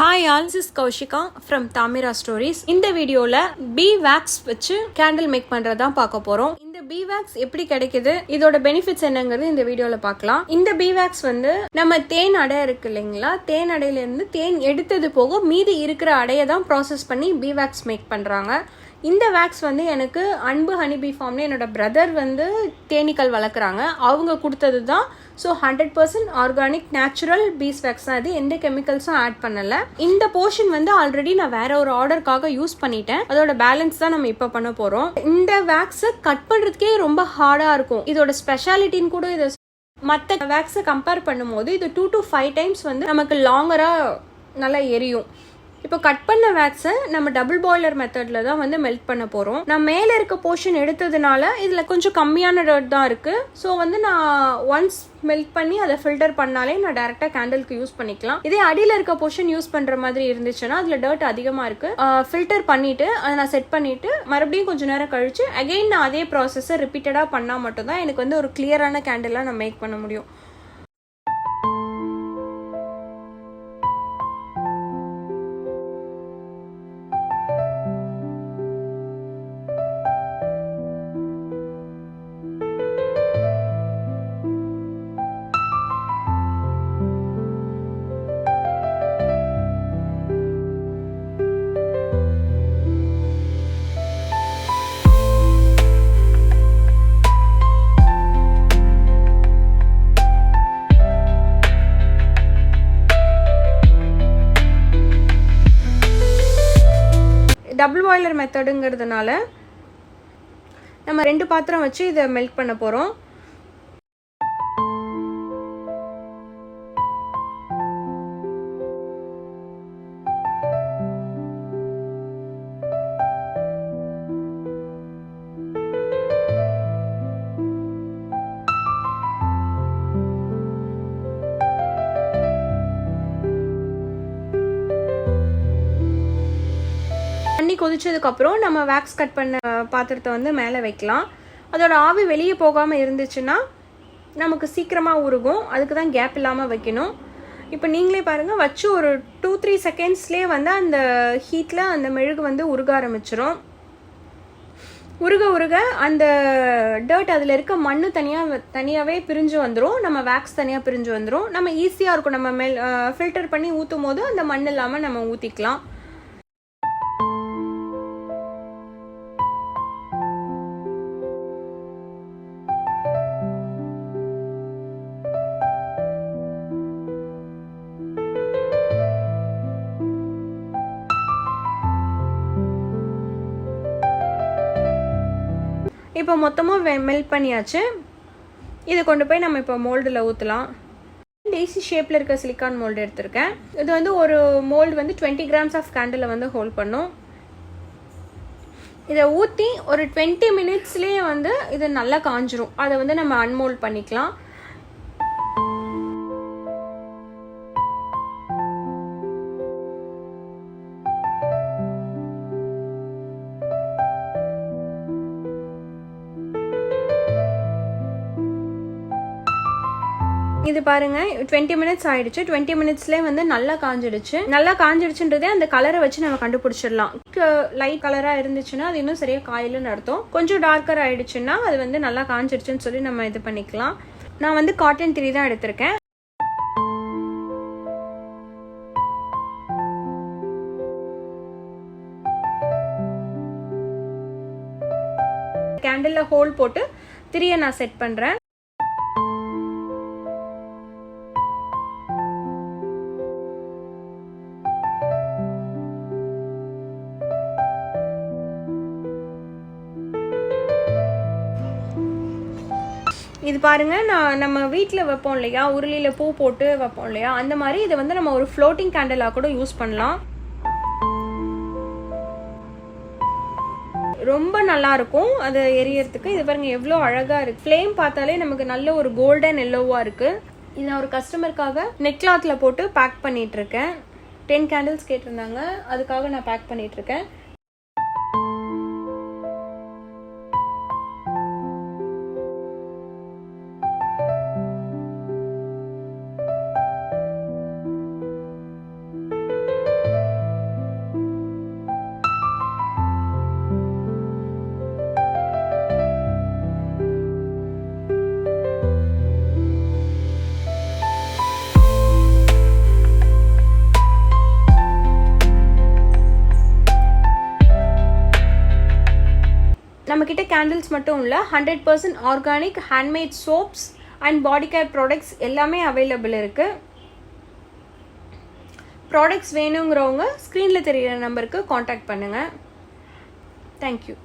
Hi all this is Kaushika from Tamira stories இந்த வீடியோவில் bee wax வச்சு candle make பண்ணுறதா பார்க்க போகிறோம் இந்த பி வேக்ஸ் எப்படி கிடைக்குது இதோட பெனிஃபிட்ஸ் என்னங்கிறது இந்த வீடியோவில் பார்க்கலாம். இந்த பி வேக்ஸ் வந்து நம்ம தேன் அடை இருக்கு இல்லைங்களா? தேன் அடையிலேருந்து தேன் எடுத்தது போக மீதி இருக்கிற அடையை தான் ப்ராசஸ் பண்ணி பி வேக்ஸ் மேக் பண்ணுறாங்க இந்த வேக்ஸ் வந்து எனக்கு அன்பு ஹனிபி ஃபார்ம்னு என்னோட பிரதர் வந்து தேனீக்கள் வளர்க்குறாங்க. அவங்க கொடுத்தது தான் so hundred percent organic natural bees wax தான் இது. எந்த கெமிக்கல்ஸும் ஆட் பண்ணலை. இந்த போர்ஷன் வந்து ஆல்ரெடி நான் வேற ஒரு ஆர்டருக்காக யூஸ் பண்ணிட்டேன். அதோட பேலன்ஸ் தான் நம்ம இப்போ பண்ண போகிறோம் இந்த வேக்ஸை கட் பண்ணுறதுக்கே ரொம்ப ஹார்டாக இருக்கும். இதோட ஸ்பெஷாலிட்டின்னு கூட இதை மற்ற வேக்ஸை கம்பேர் பண்ணும்போது இது டூ டு ஃபைவ் டைம்ஸ் வந்து நமக்கு லாங்கராக நல்லா எரியும். இப்போ கட் பண்ண வேக்ஸை நம்ம டபுள் பாய்லர் மெத்தடில் தான் வந்து மெல்ட் பண்ண போகிறோம் நான் மேலே இருக்க போர்ஷன் எடுத்ததுனால இதில் கொஞ்சம் கம்மியான டர்ட் தான் இருக்குது ஸோ வந்து நான் ஒன்ஸ் மெல்ட் பண்ணி அதை ஃபில்டர் பண்ணாலே நான் டேரெக்டாக கேண்டலுக்கு யூஸ் பண்ணிக்கலாம். இதே அடியில் இருக்க போர்ஷன் யூஸ் பண்ணுற மாதிரி இருந்துச்சுன்னா அதில் டர்ட் அதிகமாக இருக்குது ஃபில்டர் பண்ணிவிட்டு அதை நான் செட் பண்ணிவிட்டு மறுபடியும் கொஞ்சம் நேரம் கழித்து அகெயின் நான் அதே ப்ராசஸை ரிப்பீட்டடாக பண்ணால் மட்டும்தான் எனக்கு வந்து ஒரு கிளியரான கேண்டிலாக நான் மேக் பண்ண முடியும். டபுள் பாய்லர் மெத்தடுங்கிறதுனால நம்ம ரெண்டு பாத்திரம் வச்சு இதை மெல்ட் பண்ண போகிறோம் தண்ணி கொதிச்சதுக்கப்புறம் நம்ம வேக்ஸ் கட் பண்ண பாத்திரத்தை வந்து மேலே வைக்கலாம். அதோட ஆவி வெளியே போகாமல் இருந்துச்சுன்னா நமக்கு சீக்கிரமாக உருகும். அதுக்கு தான் கேப் இல்லாமல் வைக்கணும். இப்போ நீங்களே பாருங்கள் வச்சு ஒரு டூ த்ரீ செகண்ட்ஸ்லேயே வந்து அந்த ஹீட்டில் அந்த மெழுகு வந்து உருக ஆரம்பிச்சிரும். உருக உருக அந்த டர்ட் அதில் இருக்க மண்ணு தனியாக தனியாகவே பிரிஞ்சு வந்துடும் நம்ம வேக்ஸ் தனியாக பிரிஞ்சு வந்துடும் நம்ம ஈஸியாக இருக்கும். நம்ம மெல் ஃபில்டர் பண்ணி ஊற்றும் போது அந்த மண் இல்லாமல் நம்ம ஊற்றிக்கலாம் இப்போ மொத்தமாக மெல்ட் பண்ணியாச்சு. இதை கொண்டு போய் நம்ம இப்போ மோல்டில் ஊற்றலாம் டேசி ஷேப்பில் இருக்க சிலிக்கான் மோல்டு எடுத்திருக்கேன். இது வந்து ஒரு மோல்டு வந்து டுவெண்ட்டி கிராம்ஸ் ஆஃப் கேண்டில் வந்து ஹோல்ட் பண்ணும். இதை ஊற்றி ஒரு டுவெண்ட்டி மினிட்ஸ்லேயே வந்து இது நல்லா காஞ்சிரும். அதை வந்து நம்ம அன்மோல்ட் பண்ணிக்கலாம். இது பாருங்க டுவெண்ட்டி மினிட்ஸ் ஆயிடுச்சு. டுவெண்ட்டி மினிட்ஸ்லேயே வந்து நல்லா காஞ்சிடுச்சு. நல்லா காஞ்சிடுச்சுன்றதே அந்த கலரை வச்சு நம்ம கண்டுபிடிச்சிடலாம். லைட் கலராக இருந்துச்சுன்னா அது இன்னும் சரியாக காயிலுன்னு அர்த்தம். கொஞ்சம் டார்க்கர் ஆயிடுச்சுன்னா அது வந்து நல்லா காஞ்சிடுச்சுன்னு சொல்லி நம்ம இது பண்ணிக்கலாம். நான் வந்து காட்டன் திரி தான் எடுத்திருக்கேன். கேண்டிலில் ஹோல் போட்டு திரியை நான் செட் பண்ணுறேன் பாருங்கள் பாருங்க நான் நம்ம வீட்டில் வைப்போம் இல்லையா? உருளியில் பூ போட்டு வைப்போம் இல்லையா? அந்த மாதிரி இதை வந்து நம்ம ஒரு ஃப்ளோட்டிங் கேண்டலாக கூட யூஸ் பண்ணலாம். ரொம்ப நல்லா இருக்கும். அது எரியறதுக்கு. இது பாருங்க எவ்வளோ அழகாக இருக்கு. ஃப்ளேம் பார்த்தாலே நமக்கு நல்ல ஒரு கோல்டன் எல்லோவாக இருக்கு. இது நான் ஒரு கஸ்டமருக்காக நெக்லாத்தில் கிளாத்தில் போட்டு பேக் பண்ணிட்டு இருக்கேன். டென் கேண்டில்ஸ் கேட்டிருந்தாங்க. அதுக்காக நான் பேக் பண்ணிட்டு நம்மக்கிட்ட கேண்டில்ஸ் மட்டும் இல்லை hundred percent organic handmade soaps and body care products எல்லாமே அவைலபிள் இருக்குது ப்ராடக்ட்ஸ் வேணுங்கிறவங்க ஸ்க்ரீனில் தெரிகிற நம்பருக்கு காண்டாக்ட் பண்ணுங்கள் தேங்க்யூ